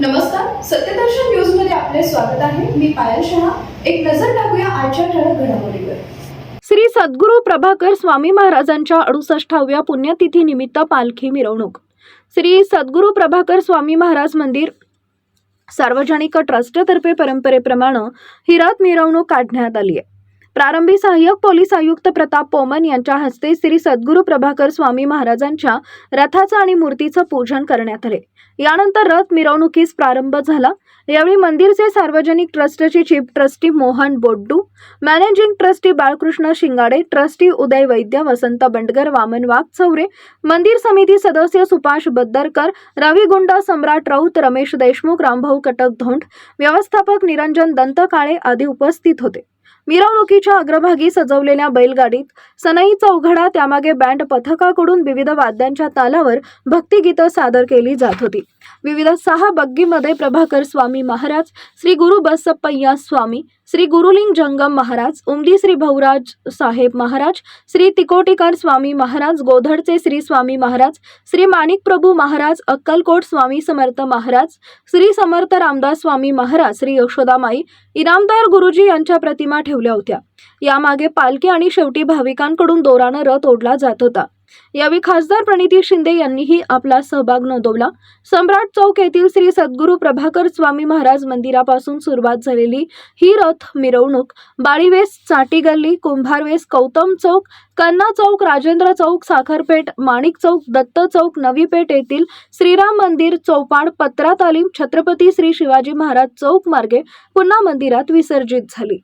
नमस्कार सत्यदर्शन न्यूजमध्ये आपले स्वागत आहे. मी पायल शहा. एक नजर टाकूया आजच्या ठळक घडामोडीवर. श्री सद्गुरू प्रभाकर स्वामी महाराजांच्या अडुसष्टाव्या पुण्यतिथी निमित्त पालखी मिरवणूक. श्री सद्गुरू प्रभाकर स्वामी महाराज मंदिर सार्वजनिक ट्रस्टतर्फे परंपरेप्रमाणे हिरात मिरवणूक काढण्यात आली आहे. प्रारंभी सहाय्यक पोलीस आयुक्त प्रताप पोमन यांच्या हस्ते श्री सद्गुरू प्रभाकर स्वामी महाराजांच्या रथाचं आणि मूर्तीचं पूजन करण्यात आले. यानंतर रथ मिरवणुकीस प्रारंभ झाला. यावेळी मंदिरचे सार्वजनिक ट्रस्टचे chief trustee Mohan Boddu managing trustee Balkrishna Shingade trustee Uday Vaidya Vasant Bandgar Waman Waghchaure मंदिर समिती सदस्य सुभाष बद्दरकर रवी गुंड सम्राट राऊत रमेश देशमुख रामभाऊ कटक धोंड व्यवस्थापक निरंजन दंतकाळे आदी उपस्थित होते. मिरवणुकीच्या अग्रभागी सजवलेल्या बैलगाडीत सनई चौघडा त्यामागे बँड पथकाकडून विविध वाद्यांच्या तालावर भक्तिगीतं सादर केली जात होती. विविध सहा बग्गीमध्ये प्रभाकर स्वामी महाराज श्री गुरु बसप्पय्या स्वामी श्री गुरुलिंग जंगम महाराज उमदी श्री भाऊराज साहेब महाराज श्री तिकोटीकर स्वामी महाराज गोधडचे श्री स्वामी महाराज श्री माणिक प्रभू महाराज अक्कलकोट स्वामी समर्थ महाराज श्री समर्थ रामदास स्वामी महाराज श्री यशोदामाई इनामदार गुरुजी यांच्या प्रतिमा ठेवल्या होत्या. यामागे पालखी आणि शेवटी भाविकांकडून दोरानं रथ ओढला जात होता. यावेळी खासदार प्रणिती शिंदे यांनीही आपला सहभाग नोंदवला. सम्राट चौक येथील श्री सद्गुरू प्रभाकर स्वामी महाराज मंदिरापासून सुरुवात झालेली ही रथ मिरवणूक बाळीवेस चाटी गल्ली कुंभारवेस कौतम चौक कन्ना चौक राजेंद्र चौक साखरपेठ माणिक चौक दत्त चौक नवी पेठ येथील श्रीराम मंदिर चौपाड पत्रा तालीम छत्रपती श्री शिवाजी महाराज चौक मार्गे पुन्हा मंदिरात विसर्जित झाली.